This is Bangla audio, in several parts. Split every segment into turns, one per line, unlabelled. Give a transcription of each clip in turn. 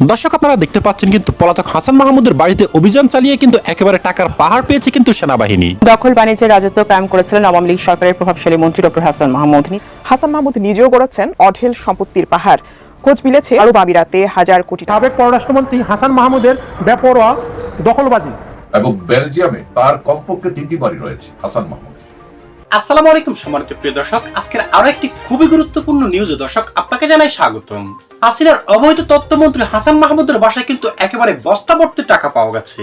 দর্শক আপনারা দেখতে পাচ্ছেন কিন্তু পলাতক হাসান মাহমুদের বাড়িতে অভিযান চালিয়ে কিন্তু একেবারে টাকার পাহাড় পেয়েছে কিন্তু সেনাবাহিনী।
দখল বাণিজ্যের রাজত্ব কায়েম করেছিলেন আওয়ামী লীগ সরকারের প্রভাবশালী মন্ত্রী ডক্টর হাসান মাহমুদ।
হাসান মাহমুদ নিজেও গড়েছেন অঢেল সম্পত্তির পাহাড়। খোঁজ মিলেছে আরব আমিরাতে হাজার কোটি
সাবেক পররাষ্ট্রমন্ত্রী হাসান মাহমুদের বেপরোয়া দখলবাজি।
এবং বেলজিয়ামে তার কমপক্ষে তিনটি বাড়ি রয়েছে হাসান মাহমুদ।
আসসালামু আলাইকুম সম্মানিত প্রিয় দর্শক, আজকের আরও একটি খুবই গুরুত্বপূর্ণ নিউজ দর্শক, আপনাকে জানাই স্বাগতম। হাসিনার অবৈধ তথ্যমন্ত্রী হাসান মাহমুদের বাসায় কিন্তু একেবারে বস্তা ভর্তি টাকা পাওয়া গেছে।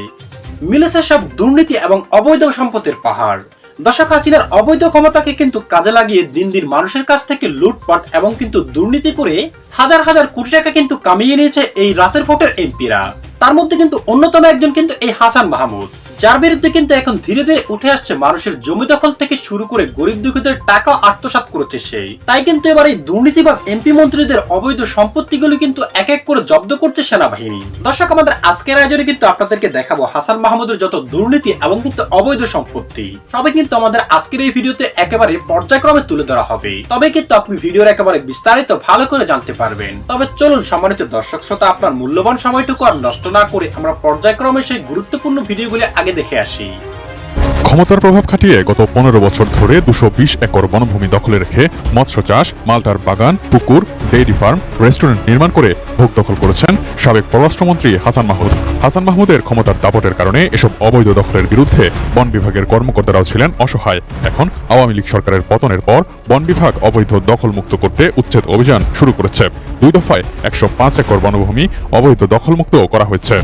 মিলেছে সব দুর্নীতি এবং অবৈধ সম্পত্তির পাহাড়। দর্শক, হাসিনার অবৈধ ক্ষমতাকে কিন্তু কাজে লাগিয়ে দিন দিন মানুষের কাছ থেকে লুটপাট এবং কিন্তু দুর্নীতি করে হাজার হাজার কোটি টাকা কিন্তু কামিয়ে নিয়েছে এই রাতের ভোটের এমপিরা। তার মধ্যে কিন্তু অন্যতম একজন কিন্তু এই হাসান মাহমুদ। যার বিরুদ্ধে কিন্তু এখন ধীরে ধীরে উঠে আসছে মানুষের জমি দখল থেকে শুরু করে গরিব দুঃখীদের টাকা আত্মসাৎ করেছে সেই। তাই কিন্তু এবার এই দুর্নীতিবাদ এমপি মন্ত্রীদের অবৈধ সম্পত্তিগুলো কিন্তু এক এক করে জব্দ করছে সেনাবাহিনী। দর্শক, আমাদের আজকের আয়োজনে কিন্তু আপনাদেরকে দেখাবো হাসান মাহমুদের যত দুর্নীতি এবং কিন্তু অবৈধ সম্পত্তি। সবই কিন্তু আমাদের আজকের এই ভিডিওতে একেবারে পর্যায়ক্রমে তুলে ধরা হবে। তবে কিন্তু আপনি ভিডিওর একেবারে বিস্তারিত ভালো করে জানতে পারবেন। তবে চলুন, সম্মানিত দর্শক শ্রোতা, আপনার মূল্যবান সময়টুকু আর নষ্ট না করে আমরা পর্যায়ক্রমে সেই গুরুত্বপূর্ণ ভিডিওগুলি আগে দেখে আসি।
ক্ষমতার প্রভাব খাটিয়ে গত পনেরো বছর ধরে দুশো বিশ একর বনভূমি দখলে রেখে মৎস্য চাষ, মালটার বাগান, পুকুর, ডেইরি ফার্ম, রেস্টুরেন্ট নির্মাণ করে ভোগ দখল করেছেন সাবেক পররাষ্ট্রমন্ত্রী হাসান মাহমুদ। হাসান মাহমুদের ক্ষমতার দাপটের কারণে এসব অবৈধ দখলের বিরুদ্ধে বন বিভাগের কর্মকর্তারাও ছিলেন অসহায়। এখন আওয়ামী লীগ সরকারের পতনের পর বন বিভাগ অবৈধ দখল মুক্ত করতে উচ্ছেদ অভিযান শুরু করেছে। দুই দফায় একশো পাঁচ একর বনভূমি অবৈধ দখলমুক্ত করা হয়েছে।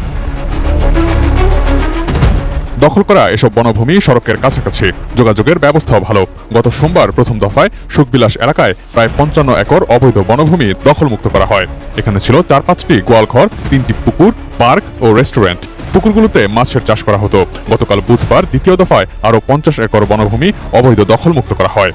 দখল করা এসব বনভূমি সড়কের কাছাকাছি। যোগাযোগের ব্যবস্থাও ভালো। গত সোমবার প্রথম দফায় সুখবিলাস এলাকায় প্রায় পঞ্চান্ন একর অবৈধ বনভূমি দখলমুক্ত করা হয়। এখানে ছিল চার পাঁচটি গোয়ালঘর, তিনটি পুকুর, পার্ক ও রেস্টুরেন্ট। পুকুরগুলোতে মাছের চাষ করা হতো। গতকাল বুধবার দ্বিতীয় দফায় আরও পঞ্চাশ একর বনভূমি অবৈধ দখলমুক্ত করা হয়।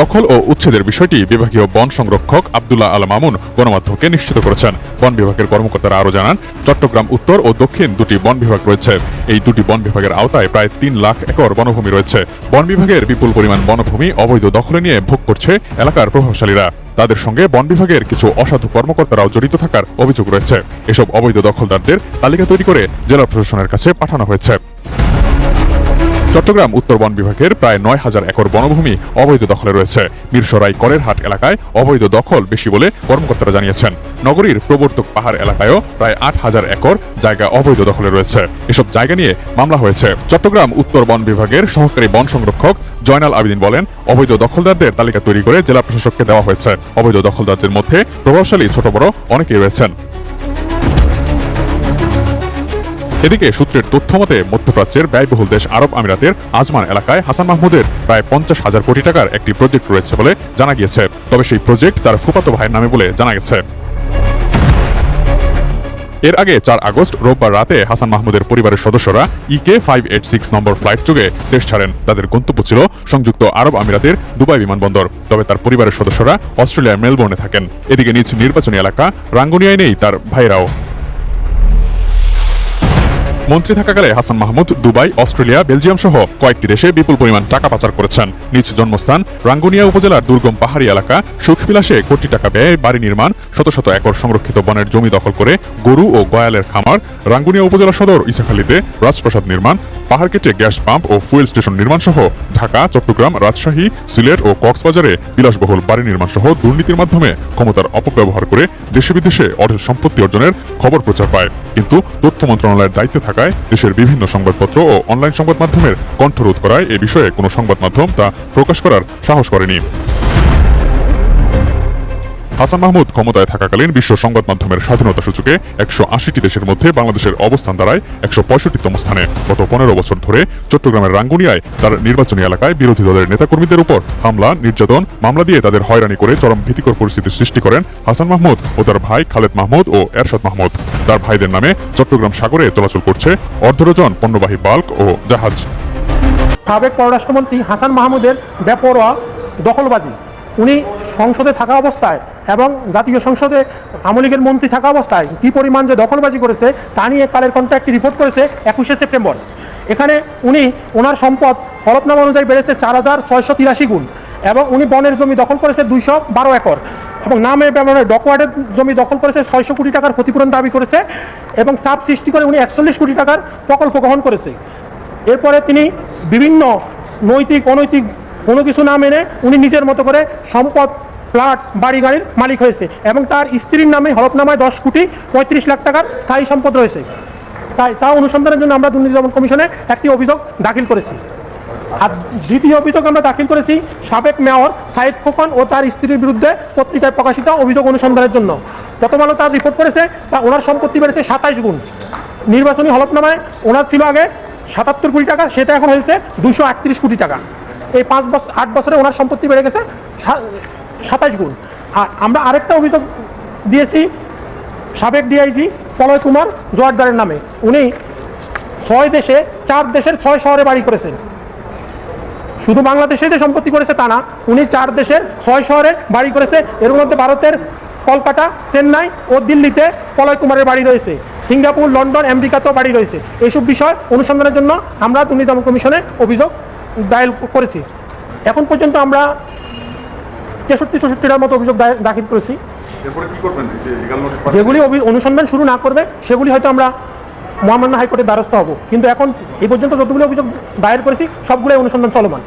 দখল ও উচ্ছেদের বিষয়টি বিভাগীয় বন সংরক্ষক আব্দুল্লাহ আল মামুন গণমাধ্যমকে নিশ্চিত করেছেন। বন বিভাগের কর্মকর্তারা আরও জানান, চট্টগ্রাম উত্তর ও দক্ষিণ দুটি বন বিভাগ রয়েছে। এই দুটি বন বিভাগের আওতায় প্রায় তিন লাখ একর বনভূমি রয়েছে। বন বিভাগের বিপুল পরিমাণ বনভূমি অবৈধ দখলে নিয়ে ভোগ করছে এলাকার প্রভাবশালীরা। তাদের সঙ্গে বন বিভাগের কিছু অসাধু কর্মকর্তারাও জড়িত থাকার অভিযোগ রয়েছে। এসব অবৈধ দখলদারদের তালিকা তৈরি করে জেলা প্রশাসনের কাছে পাঠানো হয়েছে। চট্টগ্রাম উত্তর বন বিভাগের প্রায় নয় হাজার একর বনভূমি অবৈধ দখলে রয়েছে। মিরসরাই করের হাট এলাকায় অবৈধ দখল বেশি বলে কর্মকর্তারা জানিয়েছেন। নগরীর প্রবর্তক পাহাড় এলাকায়ও প্রায় আট হাজার একর জায়গা অবৈধ দখলে রয়েছে। এসব জায়গা নিয়ে মামলা হয়েছে। চট্টগ্রাম উত্তর বন বিভাগের সহকারী বন সংরক্ষক জয়নাল আবিদিন বলেন, অবৈধ দখলদারদের তালিকা তৈরি করে জেলা প্রশাসককে দেওয়া হয়েছে। অবৈধ দখলদারদের মধ্যে প্রভাবশালী ছোট বড় অনেকেই রয়েছেন। এদিকে সূত্রের তথ্য মতে, মধ্যপ্রাচ্যের ব্যয়বহুল দেশ আরব আমিরাতের আজমান এলাকায় হাসান মাহমুদের প্রায় পঞ্চাশ হাজার কোটি টাকার একটি প্রজেক্ট রয়েছে বলে জানা গিয়েছে। তবে সেই প্রজেক্ট তার ফুফাতো ভাইয়ের নামে বলে জানা গেছে। এর আগে চার আগস্ট, রোববার রাতে হাসান মাহমুদের পরিবারের সদস্যরা ইকে ফাইভ এইট সিক্স নম্বর ফ্লাইট যোগে দেশ ছাড়েন। তাদের গন্তব্য ছিল সংযুক্ত আরব আমিরাতের দুবাই বিমানবন্দর। তবে তার পরিবারের সদস্যরা অস্ট্রেলিয়ার মেলবোর্নে থাকেন। এদিকে নিজ নির্বাচনী এলাকা রাঙ্গুনিয়ায় নেই তার ভাইরাও মন্ত্রী থাকাকালে Hasan Mahmud, Dubai, Australia, Belgium সহ কয়েকটি দেশে বিপুল পরিমাণ টাকা পাচার করেছেন। নিজ জন্মস্থান রাঙ্গুনিয়া উপজেলার দুর্গম পাহাড়ি এলাকা সুখবিলাসে কোটি টাকা ব্যয়ে বাড়ি নির্মাণ, শত শত একর সংরক্ষিত বনের জমি দখল করে গরু ও গয়ালের খামার, রাঙ্গুনিয়া উপজেলা সদর ইসাখালীতে রাজপ্রাসাদ নির্মাণ পাহাড় কেটে গ্যাস পাম্প ও ফুয়েল স্টেশন নির্মাণ সহ ঢাকা, চট্টগ্রাম, রাজশাহী, সিলেট ও কক্সবাজারে বিলাসবহুল বাড়ি নির্মাণ সহ দুর্নীতির মাধ্যমে ক্ষমতার অপব্যবহার করে দেশে বিদেশে অঢেল সম্পত্তি অর্জনের খবর প্রচার পায়। কিন্তু তথ্য মন্ত্রণালয়ের দায়িত্বে থাকায় দেশের বিভিন্ন সংবাদপত্র ও অনলাইন সংবাদ মাধ্যমের কণ্ঠরোধ করায় এ বিষয়ে কোনো সংবাদ মাধ্যম তা প্রকাশ করার সাহস করেনি। হাসান মাহমুদ ক্ষমতায় থাকাকালীন বিশ্ব সংবাদ মাধ্যমের স্বাধীনতা সূচকে একশো আশিটি দেশের মধ্যে বাংলাদেশের অবস্থান দাঁড়ায় একশো পঁয়ষট্টিতম স্থানে। গত পনেরো বছর ধরে চট্টগ্রামের রাঙ্গুনিয়ায় তার নির্বাচনী এলাকায় বিরোধী দলের নেতাকর্মীদের উপর হামলা, নির্যাতন, মামলা দিয়ে তাদের হয়রানি করে চরম ভীতিকর পরিস্থিতি সৃষ্টি করেন হাসান মাহমুদ ও তার ভাই খালেদ মাহমুদ ও এরশাদ মাহমুদ। তার ভাইদের নামে চট্টগ্রাম সাগরে চলাচল করছে অর্ধডজন পণ্যবাহী বাল্ক ও জাহাজ।
সাবেক পররাষ্ট্রমন্ত্রী হাসান মাহমুদের বেপরোয়া দখলবাজি। উনি সংসদে থাকা অবস্থায় এবং জাতীয় সংসদে আওয়ামী লীগের মন্ত্রী থাকা অবস্থায় কী পরিমাণ যে দখলবাজি করেছে তা নিয়ে কালের কণ্ঠ একটি রিপোর্ট করেছে একুশে সেপ্টেম্বর। এখানে উনি ওনার সম্পদ হলফনামা অনুযায়ী বেড়েছে চার হাজার ছয়শো তিরাশি গুণ এবং উনি বনের জমি দখল করেছে দুইশো বারো একর এবং নামে ব্যবহারে ডকওয়ার্ডের জমি দখল করেছে ছয়শো কোটি টাকার ক্ষতিপূরণ দাবি করেছে এবং সাপ সৃষ্টি করে উনি একচল্লিশ কোটি টাকার প্রকল্প গ্রহণ করেছে। এরপরে তিনি বিভিন্ন নৈতিক, অনৈতিক কোনো কিছু না মেনে উনি নিজের মতো করে সম্পদ ফ্ল্যাট বাড়ি গাড়ির মালিক হয়েছে এবং তার স্ত্রীর নামে হলফনামায় দশ কোটি পঁয়ত্রিশ লাখ টাকার স্থায়ী সম্পদ রয়েছে। তাই তা অনুসন্ধানের জন্য আমরা দুর্নীতি দমন কমিশনে একটি অভিযোগ দাখিল করেছি। আর দ্বিতীয় অভিযোগ আমরা দাখিল করেছি সাবেক মেয়র সাইদ খোকন ও তার স্ত্রীর বিরুদ্ধে পত্রিকায় প্রকাশিত অভিযোগ অনুসন্ধানের জন্য। প্রথম আলো তার রিপোর্ট করেছে, তা ওনার সম্পত্তি বেড়েছে সাতাইশ গুণ। নির্বাচনী হলফনামায় ওনার ছিল আগে সাতাত্তর কোটি টাকা, সেটা এখন হয়েছে দুশো কোটি টাকা। এই পাঁচ বছর আট বছরে ওনার সম্পত্তি বেড়ে গেছে সাতাইশ গুণ। আর আমরা আরেকটা অভিযোগ দিয়েছি, সাবেক ডিআইজি প্রলয় কুমার জোয়ারদারের নামে। উনি ছয় দেশে, চার দেশের ছয় শহরে বাড়ি করেছেন। শুধু বাংলাদেশে যে সম্পত্তি করেছে তা না, উনি চার দেশের ছয় শহরে বাড়ি করেছে। এর মধ্যে ভারতের কলকাতা, চেন্নাই ও দিল্লিতে প্রলয় কুমারের বাড়ি রয়েছে। সিঙ্গাপুর, লন্ডন, আমেরিকাতেও বাড়ি রয়েছে। এইসব বিষয় অনুসন্ধানের জন্য আমরা দুর্নীতি দমন কমিশনে অভিযোগ দায়ের করেছি। এখন পর্যন্ত আমরা তেষট্টি চৌষট্টিটার মতো অভিযোগ দাখিল করেছি। যেগুলি অনুসন্ধান শুরু না করবে সেগুলি হয়তো আমরা মহামান্য হাইকোর্টের দ্বারস্থ হব। কিন্তু এখন এই পর্যন্ত যতগুলো অভিযোগ দায়ের করেছি সবগুলোই অনুসন্ধান চলমান।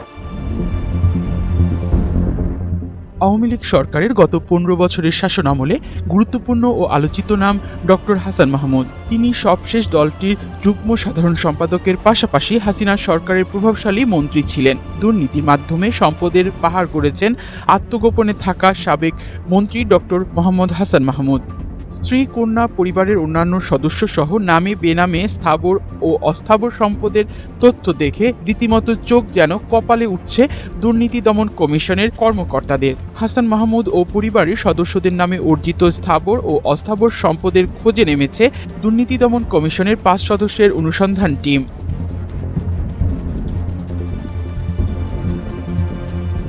আওয়ামী লীগ সরকারের গত পনেরো বছরের শাসন আমলে গুরুত্বপূর্ণ ও আলোচিত নাম ডক্টর হাসান মাহমুদ। তিনি সবশেষ দলটির যুগ্ম সাধারণ সম্পাদকের পাশাপাশি হাসিনা সরকারের প্রভাবশালী মন্ত্রী ছিলেন। দুর্নীতির মাধ্যমে সম্পদের পাহাড় করেছেন আত্মগোপনে থাকা সাবেক মন্ত্রী ডক্টর মোহাম্মদ হাসান মাহমুদ। স্ত্রী কন্যা পরিবারের অন্যান্য সদস্য সহ নামে বেনামে স্থাবর ও অস্থাবর সম্পদের তথ্য দেখে রীতিমতো চোখ যেন কপালে উঠছে দুর্নীতি দমন কমিশনের কর্মকর্তাদের। হাসান মাহমুদ ও পরিবারের সদস্যদের নামে অর্জিত স্থাবর ও অস্থাবর সম্পদের খোঁজে নেমেছে দুর্নীতি দমন কমিশনের পাঁচ সদস্যের অনুসন্ধান টিম।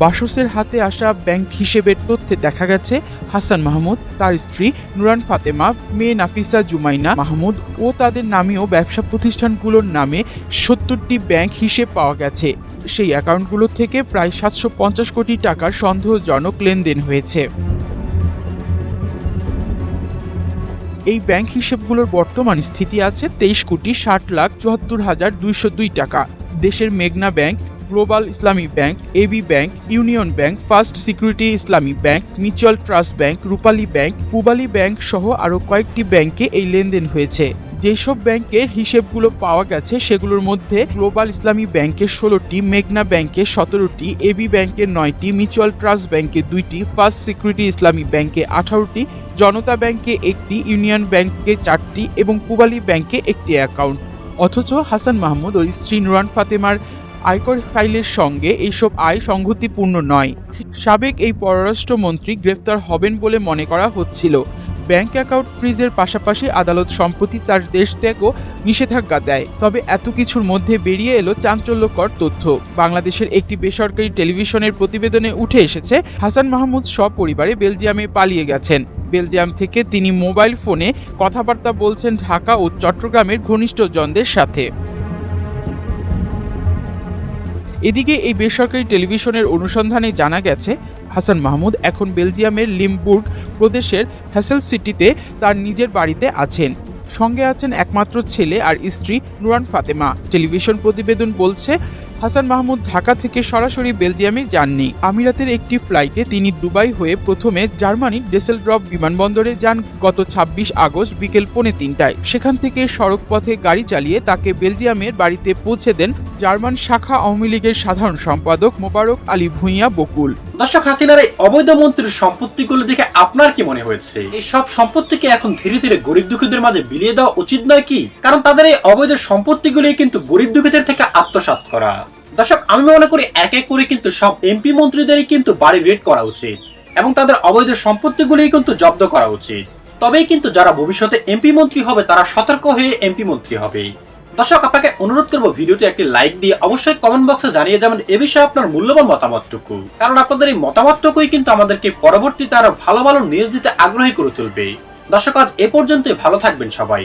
বাসসের হাতে আসা ব্যাংক হিসেবের তথ্যে দেখা গেছে, হাসান মাহমুদ, তার স্ত্রী নুরান ফাতেমা, মেয়ে নাফিসা জুমাইনা মাহমুদ ও তাদের নামেও ব্যবসা প্রতিষ্ঠানগুলোর নামে সত্তরটি ব্যাংক হিসেব পাওয়া গেছে। সেই অ্যাকাউন্টগুলো থেকে প্রায় সাতশো পঞ্চাশ কোটি টাকার সন্দেহজনক লেনদেন হয়েছে। এই ব্যাংক হিসেবগুলোর বর্তমান স্থিতি আছে তেইশ কোটি ষাট লাখ চুয়াত্তর হাজার দুইশো দুই টাকা। দেশের মেঘনা bank global Islami bank AB bank union bank first security Islami bank mutual trust bank Rupali bank Pubali bank সহ আরও কয়েকটি ব্যাংকে এই লেনদেন হয়েছে। যেসব ব্যাংকের হিসেবগুলো পাওয়া গেছে, সেগুলোর মধ্যে গ্লোবাল ইসলামী ব্যাংকের ষোলোটি মেঘনা ব্যাংকের সতেরোটি এবি ব্যাংকের নয়টি মিউচুয়াল ট্রাস্ট ব্যাংকে দুইটি ফার্স্ট সিকিউরিটি ইসলামী ব্যাংকে আঠারোটি, জনতা ব্যাংকে একটি ইউনিয়ন ব্যাংকে চারটি এবং পুবালী ব্যাংকে একটি অ্যাকাউন্ট অথচ হাসান মাহমুদ ও স্ত্রী নুরান ফাতেমার আয়কর ফাইলের সঙ্গে এইসব আয় সংগতিপূর্ণ নয়। সাবেক এই পররাষ্ট্রমন্ত্রী গ্রেফতার হবেন বলে মনে করা হচ্ছিল। ব্যাংক অ্যাকাউন্ট ফ্রিজের পাশাপাশি আদালত সম্প্রতি তার দেশ ত্যাগও নিষেধাজ্ঞা দেয়। তবে এত কিছুর মধ্যে বেরিয়ে এলো চাঞ্চল্যকর তথ্য। বাংলাদেশের একটি বেসরকারি টেলিভিশনের প্রতিবেদনে উঠে এসেছে, হাসান মাহমুদ সপরিবারে বেলজিয়ামে পালিয়ে গেছেন। বেলজিয়াম থেকে তিনি মোবাইল ফোনে কথাবার্তা বলছেন ঢাকা ও চট্টগ্রামের ঘনিষ্ঠজনদের সাথে। এদিকে এই বেসরকারি টেলিভিশনের অনুসন্ধানে জানা গেছে, হাসান মাহমুদ এখন বেলজিয়ামের লিমবুর্গ প্রদেশের হ্যাসেল সিটিতে তার নিজের বাড়িতে আছেন। সঙ্গে আছেন একমাত্র ছেলে আর স্ত্রী নুরান ফাতেমা। টেলিভিশন প্রতিবেদন বলছে হাসান মাহমুদ ঢাকা থেকে সরাসরি বেলজিয়ামে যাননি। আমিরাতের একটি ফ্লাইটে তিনি দুবাই হয়ে প্রথমে জার্মানির ডেসেলড্রপ বিমানবন্দরে যান গত ২৬ আগস্ট বিকেল পৌনে তিনটায়। সেখান থেকে সড়ক পথে গাড়ি চালিয়ে তাকে বেলজিয়ামের বাড়িতে পৌঁছে দেন জার্মান শাখা আওয়ামী লীগের সাধারণ সম্পাদক মোবারক আলী ভূঁইয়া বকুল।
দর্শক হাসিনার এই অবৈধ মন্ত্রীর সম্পত্তিগুলো দেখে আপনার কি মনে হয়েছে? এই সব সম্পত্তিকে এখন ধীরে ধীরে গরিব দুঃখীদের মাঝে বিলিয়ে দেওয়া উচিত নয় কি? কারণ তাদের এই অবৈধ সম্পত্তিগুলি কিন্তু গরিব দুঃখীদের থেকে আত্মসাৎ করা। দর্শক, আমি মনে করি এক এক করে কিন্তু সব এমপি মন্ত্রীদেরই কিন্তু বাড়ি রেড করা উচিত এবং তাদের অবৈধ সম্পত্তিগুলি কিন্তু জব্দ করা উচিত। তবেই কিন্তু যারা ভবিষ্যতে এমপি মন্ত্রী হবে, তারা সতর্ক হয়ে এমপি মন্ত্রী হবে। দর্শক, আপনাকে অনুরোধ করব ভিডিওটি একটি লাইক দিয়ে অবশ্যই কমেন্ট বক্সে জানিয়ে যাবেন এ বিষয়ে আপনার মূল্যবান মতামতটুকু। কারণ আপনাদের এই মতামতটুকুই কিন্তু আমাদেরকে পরবর্তীতে আরও ভালো ভালো নিউজ দিতে আগ্রহী করে তুলবে। দর্শক, আজ এ পর্যন্তই। ভালো থাকবেন সবাই।